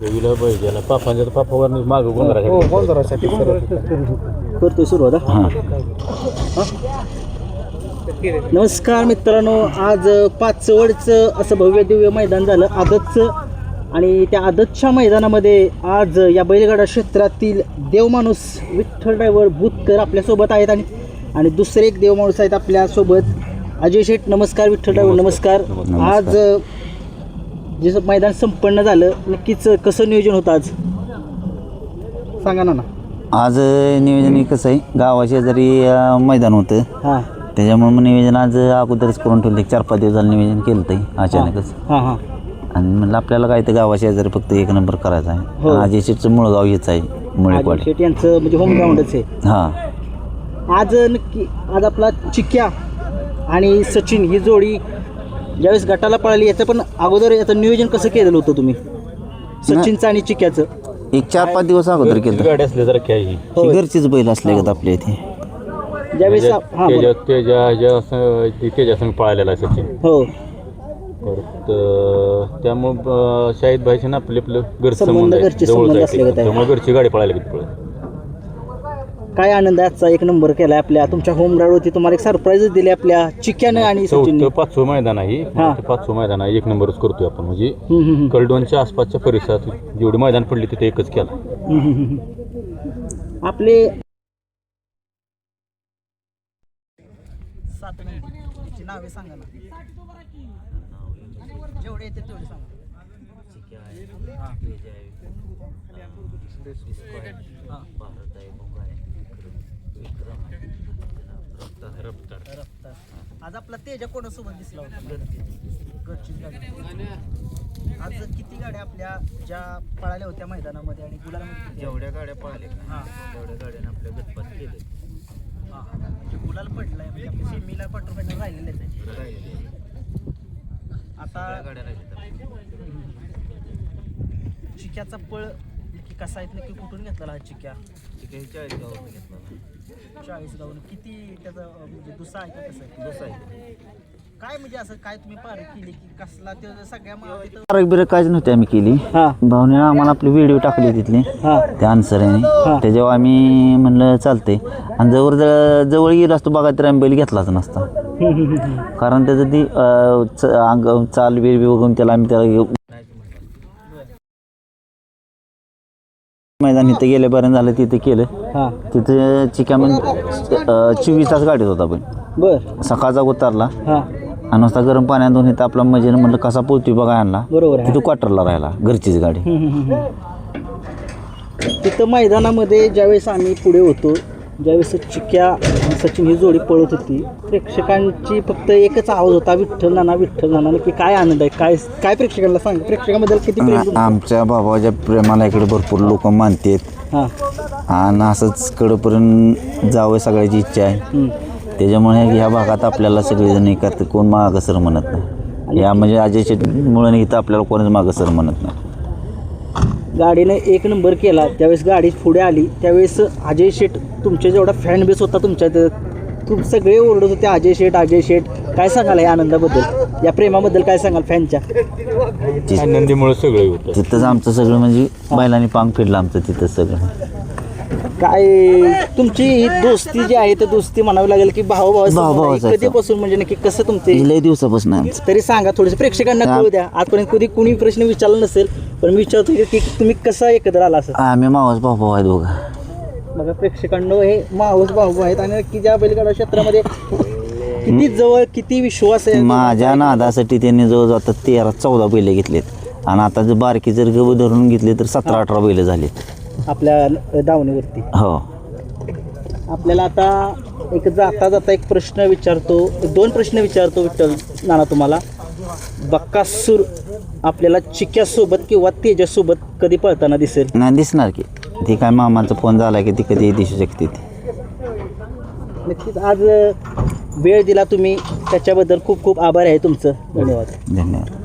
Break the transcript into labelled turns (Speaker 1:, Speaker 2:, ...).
Speaker 1: देवीला पाहिजे ना पापांच्या तर पापावर मागं
Speaker 2: हो गोंधळासाठी
Speaker 3: करतोय सुरुवात हा? नमस्कार मित्रांनो आज पाचवडचं असं भव्य दिव्य मैदान झालं आदतचं. आणि त्या आदतच्या मैदानामध्ये आज या बैलगाडा क्षेत्रातील देवमाणूस विठ्ठल ड्रायव्हर भूतकर आपल्यासोबत आहेत आणि आणि दुसरे एक देवमाणूस आहेत आपल्यासोबत. अजय शेठ नमस्कार विठ्ठल ड्रायव्हर नमस्कार. आज जे मैदान संपन्न झालं नक्कीच कसं नियोजन होतं आज? सांगा ना ना
Speaker 4: आज नियोजन हे कसं आहे गावाशेजारी अ, मैदान होतं
Speaker 3: हां.
Speaker 4: त्याच्यामुळे मग नियोजन आज अगोदरच करून ठेवलं. चार पाच दिवस झालं नियोजन केलं ते अचानकच.
Speaker 3: हां हां
Speaker 4: आणि म्हणलं आपल्याला काय तर गावाशेजारी फक्त एक नंबर करायचा
Speaker 3: हो.
Speaker 4: आहे अजय शेठचं मूळ गाव हेच आहे मुळेपाड
Speaker 3: शेट यांचं म्हणजे होम ग्राउंडच आहे.
Speaker 4: हां.
Speaker 3: आज नक्की आज आपला चिक्या आणि सचिन ही जोडी ज्यावेळेस गटाला पळाली याचं पण अगोदर याचं नियोजन कसं केलेलं होतं तुम्ही? सचिनचं आणि चिक्याचं?
Speaker 4: एक चार पाच दिवस अगोदर केलं.
Speaker 1: गाडी असली जरा काय ही?
Speaker 4: ही घरचीच बैल असले का आपल्या इथे?
Speaker 3: ज्यावेळेस आप- हां
Speaker 1: त्याच्या
Speaker 3: बोला.
Speaker 1: त्याच्या ह्याच्या असं ते त्याच्या संग पळालेला आहे सचिन.
Speaker 3: हो.
Speaker 1: परत अं, त्यामुळं अं, शाहिद भाईचे ना आपले आपलं घर
Speaker 3: संबंध
Speaker 1: संबंध आहे,
Speaker 3: घरचे
Speaker 1: जवळच
Speaker 3: संबंध
Speaker 1: आहे
Speaker 3: असले
Speaker 1: ते.
Speaker 3: का काय?
Speaker 1: त्यामुळे घरची गाडी पळायला किती पळत
Speaker 3: काय आनंद आहे आजचा? एक नंबर केलाय आपल्या. तुमच्या होम ग्राउंडवरती तुम्हाला एक सरप्राईजच दिली आपल्या. चिक्यानं आणि सचिनने.
Speaker 1: चौथं पाचवं मैदान आहे.
Speaker 3: हा.
Speaker 1: ते पाचवं मैदान आहे. एक नंबरच करतोय आपण. म्हणजे. कलडोनच्या आसपासच्या परिसरात जेवढी मैदान पडली तिथे एकच केला.
Speaker 3: आपले नावे सांगा ना. जेवढे येते तेवढे सांगा. रफ्तार. आज आपला तेजा कोणासोबत दिसला होता? घरचीच गाडी. आज किती गाड्या आपल्या ज्या पळाल्या होत्या मैदानामध्ये आणि किती
Speaker 4: जेवढ्या गाड्या पळाल्या
Speaker 3: हां.
Speaker 4: तेवढ्या गाड्याने आपल्या गटपात केले.
Speaker 3: हां म्हणजे गुलाल पडलाय म्हणजे आपल्या सेमीला क्वार्टर फायनल राहिलेलेच आहे आता
Speaker 4: गाड्या राहिल्या
Speaker 3: चिक्याचा पळ नक्की कसा आहे नक्की कुठून घेतलेला हा चिक्या?
Speaker 4: चाळीस गावात घेतला
Speaker 3: चाळीस गावून किती त्याचा अं, म्हणजे दुसरा आहे का कसं? आहे
Speaker 4: दुसरा आहे.
Speaker 3: काय म्हणजे असं काय तुम्ही पार केली की कसला ते सगळ्या मा- तिथं
Speaker 4: फरक बिरक काहीच नव्हती आम्ही केली.
Speaker 3: हां.
Speaker 4: भावने आम्हाला आपली व्हिडिओ टाकली तिथली.
Speaker 3: हां.
Speaker 4: त्या अन्सराने. त्याच्यावर आम्ही म्हणलं चालते आणि जवळ जवळ जवळ गेलो असतो बघा तर आम्ही बैल घेतलाच नसता. कारण त्याचं ती अं, च- अंग चाल बीर बी बघून त्याला आम्ही त्याला मैदान इथं गेल्यापर्यंत झालं तिथं केलं.
Speaker 3: हां.
Speaker 4: तिथं चिका म्हणजे चोवीस तास गाडीत होता पण.
Speaker 3: बर.
Speaker 4: सकाळचा उतरला.
Speaker 3: हां.
Speaker 4: आणि नुसता गरम पाण्यात धुवून इथं आपला मजेनं म्हणलं कसा पोहतोय बघा आणला
Speaker 3: बरोबर आहे.
Speaker 4: तिथं क्वार्टरला राहिला घरचीच गाडी.
Speaker 3: तिथं मैदानामध्ये ज्यावेळेस आम्ही पुढे होतो ज्यावेळेस चिक्या आणि सचिन ही जोडी पळत होती प्रेक्षकांची फक्त एकच आवाज होता विठ्ठल नाना विठ्ठल नाना. नक्की काय आनंद आहे? काय काय प्रेक्षकांना सांग? प्रेक्षकांबद्दल किती प्रेम?
Speaker 4: आमच्या बाबाच्या प्रेमाला इकडे भरपूर लोक मानतात.
Speaker 3: हां.
Speaker 4: आणि असंच कडपर्यंत जावं सगळ्याची इच्छा आहे. त्याच्यामुळे ह्या भागात आपल्याला सगळेजण हे करतात कोण मागं सर म्हणत नाही. या म्हणजे अजय शेटमुळे इथं आपल्याला कोणच मागं सर म्हणत नाही.
Speaker 3: गाडीने एक नंबर केला त्यावेळेस गाडी पुढे आली त्यावेळेस अजय शेठ तुमच्या जेवढा फॅन बेस होता तुमच्या इथं, खूप सगळे ओरडत होते अजय शेठ अजय शेठ काय सांगाल या आनंदाबद्दल? या प्रेमाबद्दल काय सांगाल फॅनच्या
Speaker 1: आनंदीमुळे सगळं होतं.
Speaker 4: तिथंच आमचं सगळं म्हणजे बैलांनी पांग फिरलं आमचं तिथं सगळं.
Speaker 3: काय तुमची ही दोस्ती जी आहे ती दोस्ती म्हणावी लागेल की भाऊ
Speaker 4: आहे.
Speaker 3: कधीपासून म्हणजे नक्की कसं तुमचे?
Speaker 4: लय दिवसापासून आहे आमचं.
Speaker 3: तरी सांगा थोडंसं प्रेक्षकांना कळू द्या. आजपर्यंत कधी कुणी प्रश्न विचारला नसेल पण मी विचारतो की तुम्ही कसा एकत्र आला असं?
Speaker 4: आम्ही मावस भाऊ भाऊ आहेत दोघं
Speaker 3: बघा प्रेक्षकांनो हे मावस भाऊ आहेत आणि नक्की ज्या बैलगाडा क्षेत्रामध्ये किती जवळ किती विश्वास आहे
Speaker 4: माझ्या नादासाठी त्यांनी जवळजवळ आता तेरा चौदा बैल घेतलेत. आणि आता जर बारकी जर गब धरून घेतले तर सतरा अठरा बैल झालेत.
Speaker 3: आपल्या दावणीवरती.
Speaker 4: हो.
Speaker 3: आपल्याला आता एक जाता जाता एक प्रश्न विचारतो दोन प्रश्न विचारतो विठ्ठल नाना तुम्हाला. बक्कासूर आपल्याला चिक्यासोबत किंवा तेजासोबत कधी पळताना दिसेल?
Speaker 4: नाही दिसणार की. ती काय मामाचा फोन झाला की ती कधी दिसू शकते ती.
Speaker 3: नक्कीच. आज वेळ दिला तुम्ही. त्याच्याबद्दल खूप खूप आभार आहे तुमचं. धन्यवाद.
Speaker 4: धन्यवाद.